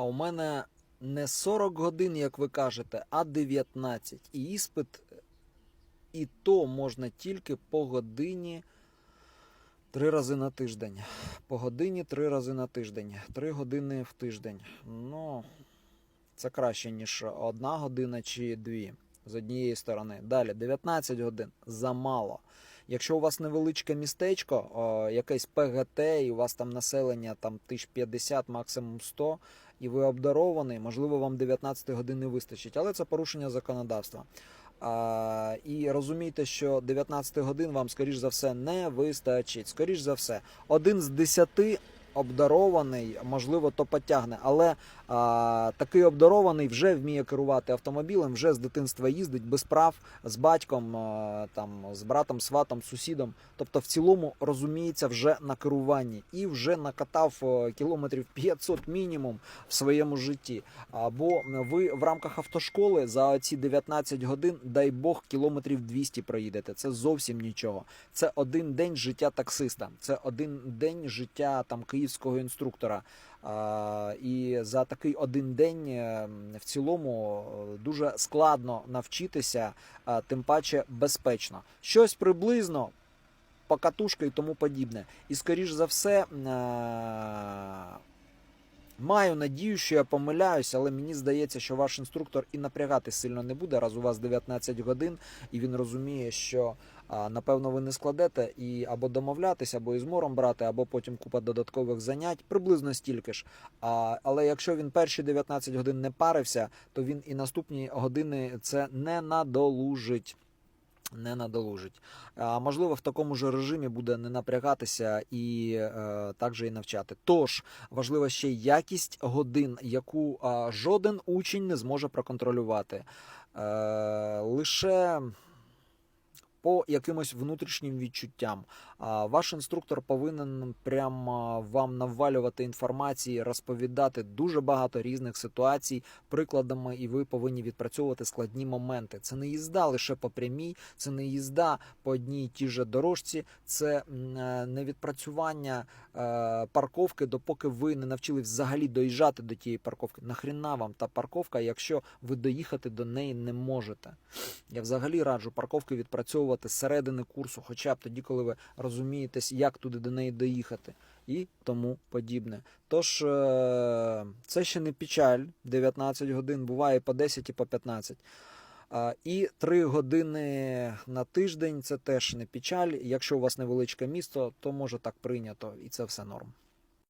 а у мене не 40 годин, як ви кажете, а 19. І іспит, і то можна тільки по годині три рази на тиждень. По годині три рази на тиждень. Три години в тиждень. Ну, це краще, ніж одна година чи дві з однієї сторони. Далі 19 годин замало. Якщо у вас невеличке містечко, о, якесь ПГТ, і у вас там населення там 1050, максимум 100, і ви обдарований, можливо, вам 19 годин не вистачить, але це порушення законодавства. А, і розумійте, що 19 годин вам, скоріш за все, не вистачить. Скоріш за все, один з 10 обдарований, можливо, то потягне, але а, такий обдарований вже вміє керувати автомобілем, вже з дитинства їздить без прав з батьком, а, там, з братом, сватом, сусідом. Тобто, в цілому розуміється вже на керуванні і вже накатав кілометрів 500 мінімум в своєму житті. Або ви в рамках автошколи за ці 19 годин, дай Бог, кілометрів 200 проїдете. Це зовсім нічого. Це один день життя таксиста, це один день життя там київського інструктора. І за такий один день е, в цілому е, дуже складно навчитися, тим паче безпечно. Щось приблизно. Покатушка і тому подібне. І скоріш за все, е, Маю надію, що я помиляюсь, але мені здається, що ваш інструктор і напрягати сильно не буде, раз у вас 19 годин, і він розуміє, що напевно ви не складете і або домовлятися, або із мором брати, або потім купа додаткових занять, приблизно стільки ж. А, але якщо він перші 19 годин не парився, то він і наступні години це не надолужить. Не надолужить. А, можливо, в такому ж режимі буде не напрягатися і е, також і навчати. Тож важлива ще якість годин, яку е, жоден учень не зможе проконтролювати. Е, лише по якимось внутрішнім відчуттям. Ваш інструктор повинен прямо вам навалювати інформації, розповідати дуже багато різних ситуацій, прикладами, і ви повинні відпрацьовувати складні моменти. Це не їзда лише по прямій, це не їзда по одній і тій же дорожці, це е, не відпрацювання е, парковки, допоки ви не навчили взагалі доїжджати до тієї парковки. Нахріна вам та парковка, якщо ви доїхати до неї не можете. Я взагалі раджу парковки відпрацьовувати з середини курсу, хоча б тоді, коли ви розумієтесь, як туди до неї доїхати, і тому подібне. Тож е, це ще не печаль. 19 годин буває по 10 і по 15. І 3 години на тиждень це теж не печаль. Якщо у вас невеличке місто, то може так прийнято, і це все норм.